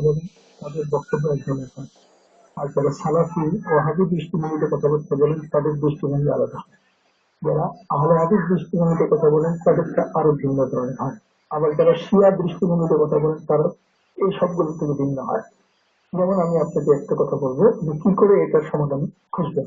বলেন তাদের বক্তব্য এক ধরনের হয়। আর যারা সালাফি ও হাদি দৃষ্টিভঙ্গিতে কথাবার্তা বলেন, তাদের দৃষ্টিভঙ্গি আলাদা হয়। যারা আহলে হাদিস দৃষ্টিভঙ্গিতে কথা বলেন তাদেরটা আরও ভিন্ন ধরনের হয়। আবার যারা শিয়া দৃষ্টিভঙ্গিতে কথা বলেন, তারা এই সবগুলো থেকে ভিন্ন হয়। যেমন আমি আপনাকে একটা কথা বলব যে কি করে এটার সমাধান খুঁজবেন?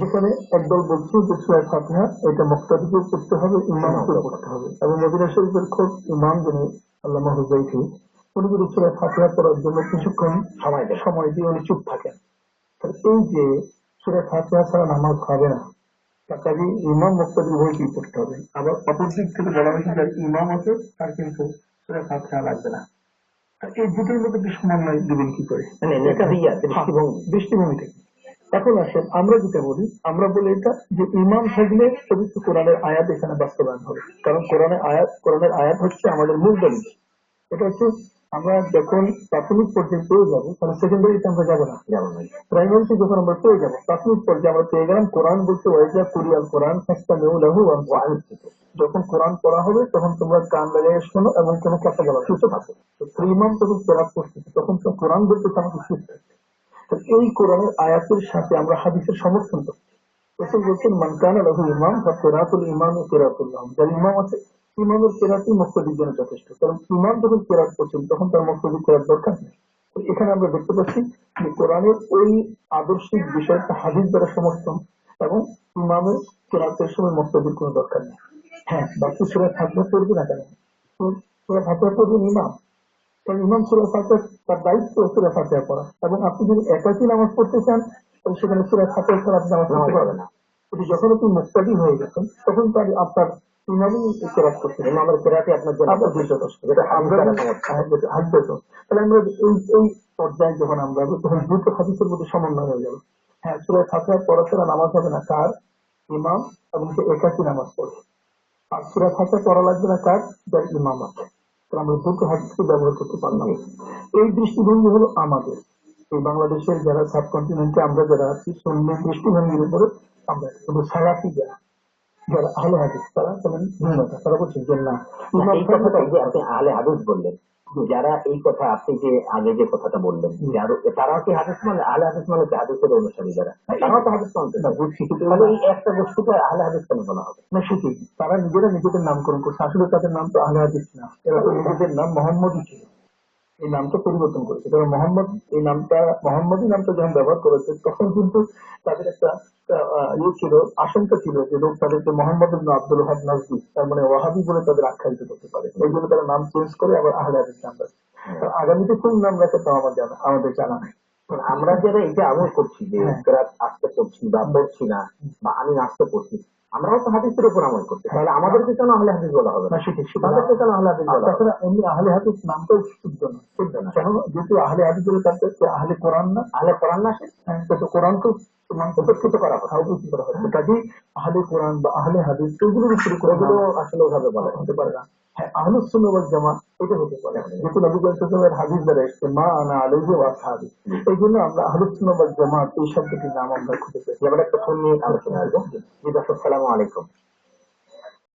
যেখানে একদল বলছে যে সুরা ফাতিহা এটা মুক্তাদিকে পড়তে হবে ইমামকে পড়তে হবে। এবং মদিনা শরীফের খোঁজ ইমাম যিনি আল্লাহ হুজাইফি উনি যদি সুরা ফাতিহা পড়ার জন্য কিছুক্ষণ সময় সময় দিয়ে উনি চুপ থাকেন এই যে সুরা ফাতিহা ছাড়া নামাজ হবে না কাজে ইমাম মুক্তাদি উভয়কেই পড়তে হবে। আবার অপর দিক থেকে বলা হয়েছে যার ইমাম আছে তার কিন্তু সুরা ফাতিহা লাগবে না। এই দুটোর মধ্যে সমন্বয় দিবেন কি করে? মানে দৃষ্টিভঙ্গি। হ্যাঁ, দৃষ্টিভঙ্গি থেকে। এখন আসেন আমরা যেটা বলি আমরা বলি এটা যে ইমাম থাকলে পবিত্র কোরআনের আয়াত এখানে বাস্তবায়ন হবে। কারণ কোরআনের আয়াত কোরআনের আয়াত হচ্ছে আমাদের মূল দলিল। এটা হচ্ছে আমরা যখন প্রাথমিক পর্যায়ে পেয়ে যাব তাহলে সেকেন্ডারিতে আমরা যাব না। যেমন ওই প্রাইমারিতে যখন আমরা পেয়ে যাব প্রাথমিক পর্যায়ে আমরা পেয়ে গেলাম কোরআন বলতে ওয়াইজা কুরিয়াল কোরআন একটা নেউ লাহু যখন কোরআন পড়া হবে তখন তোমরা কান লাগাই শোনো এবং কোনো কথা বলা সুস্থ থাকো। তো যখন কোরআন করতেছে তখন তো কোরআন বলতে আমাকে সুস্থ এই কোরআনের আয়াতের সাথে আমরা হাদিসের সমর্থন করছি। রসুল বলছেন মানকানা লাহু ইমাম বা কেরাতুল ইমাম ও কেরাতুল্লাহ যার ইমাম আছে, ইমামের কেরাতই মুক্তদির জন্য যথেষ্ট। কারণ ইমাম যখন কেরাত করছেন তখন তার মুক্তদি কেরাত দরকার নেই। এখানে আমরা দেখতে পাচ্ছি যে কোরআনের ওই আদর্শিক বিষয়টা হাদিস দ্বারা সমর্থন এবং ইমামের কেরাতের সময় মুক্তদির কোনো দরকার নেই। হ্যাঁ বাকি সুরা থাকবে পড়বে না কেন? সুরা থাকবে পড়বেন ইমাম। কারণ ইমাম সুরা ফাতিহা তার দায়িত্ব সুরা ফাতিহা পড়া এবং আপনি যদি একাকি নামাজ পড়তে চান তাহলে সেখানে সুরা ফাতিহা ছাড়া আপনি নামাজ পড়তে পারবেন না। কিন্তু যখন আপনি মুক্তাদি হয়ে গেছেন তখন তার আপনার। হ্যাঁ, সমন্বয় হয়ে যাবে। হ্যাঁ ফাতিহা পড়া ছাড়া নামাজ হবে না কার? ইমাম এবং সে একাকি নামাজ পড়ে আর সুরা ফাতিহা পড়া লাগবে না কার? যার ইমাম আছে। তাহলে আমরা দুটো হাতকে ব্যবহার করতে পারলাম। এই দৃষ্টিভঙ্গি হলো আমাদের। এই বাংলাদেশের যারা সাবকন্টিনেন্টে আমরা যারা আছি সৈন্য দৃষ্টিভঙ্গির উপরে আমরা সালাফি যারা। যারা আহলে হাদিস তারা বলেন ভিন্নতা তারা বলছেন যে না। যে আপনি আহলে হাদিস বললেন যারা এই কথা আপনি যে আগে যে কথাটা বললেন যে আরও তারা কি হাদিস মানে আহলে হাদিস মানে হাদিসের অনুসারী যারা? তারাও তো হাদিস মানতে না, বুঝছি কিন্তু এই একটা গোষ্ঠীকে আহলে হাদিস কেন বলা হবে। না সেটি তারা নিজেরা নিজেদের নামকরণ করছে। আসলে তাদের নাম তো আহলে হাদিস না। এরা তো নিজেদের নাম মোহাম্মদই ছিল। এই নামটা পরিবর্তন করেছে। কারণ মোহাম্মদ এই নামটা মোহাম্মদই নামটা যখন ব্যবহার করেছে তখন কিন্তু তাদের একটা ইয়ে ছিল আশঙ্কা ছিল যে লোক তাদেরকে মোহাম্মদ আব্দুল হাব নজরুল তার মানে ওয়াহাবি বলে তাদের আখ্যায়িত করতে পারে। এই জন্য তারা নাম চেঞ্জ করে আবার আহলে হাদিস নাম রাখে। আগামীতে কোন নাম রাখে তাও আমার জানা আমাদের জানা নেই। আমরা যারা এটা আমল করছি যে হ্যাঁ। আসতে পড়ছি বা পড়ছি না বা আমি নাচতে পড়ছি আমরাও তো হাদিসের উপর আমল করছি। তাহলে আমাদেরকে কেন আহলে হাদিস বলা হবে না। তাদেরকে কেন আহলে হাদিস বলা হবে। তাছাড়া এমনি আহলে হাদিস নামটাও শুদ্ধ না শুদ্ধ না। কেন? যেহেতু আহলে হাদিস বলে তাদের আহলে কোরআন না। আহলে কোরআন না সে? হ্যাঁ, তো উপস্থিত করা হয় উপস্থিত করা হয় কাজেই আহলে কোরআন বা আহলে হাদিস এগুলোর উপরে আসলে ওভাবে বলে হতে পারে না। হ্যাঁ আহলে সুন্নাহ ওয়াল জামা এটা হতে পারে যেহেতু নবী সাল্লাল্লাহু আলাইহি হাদিস দ্বারা এসেছে মা আনা আলাইহি ওয়া এই জন্য আমরা আহলে সুন্নাহ ওয়াল জামাত এই শব্দটির নাম আমরা খুঁজে পেয়েছি। একটা ফোন নিয়ে আলোচনা সালামু আলাইকুম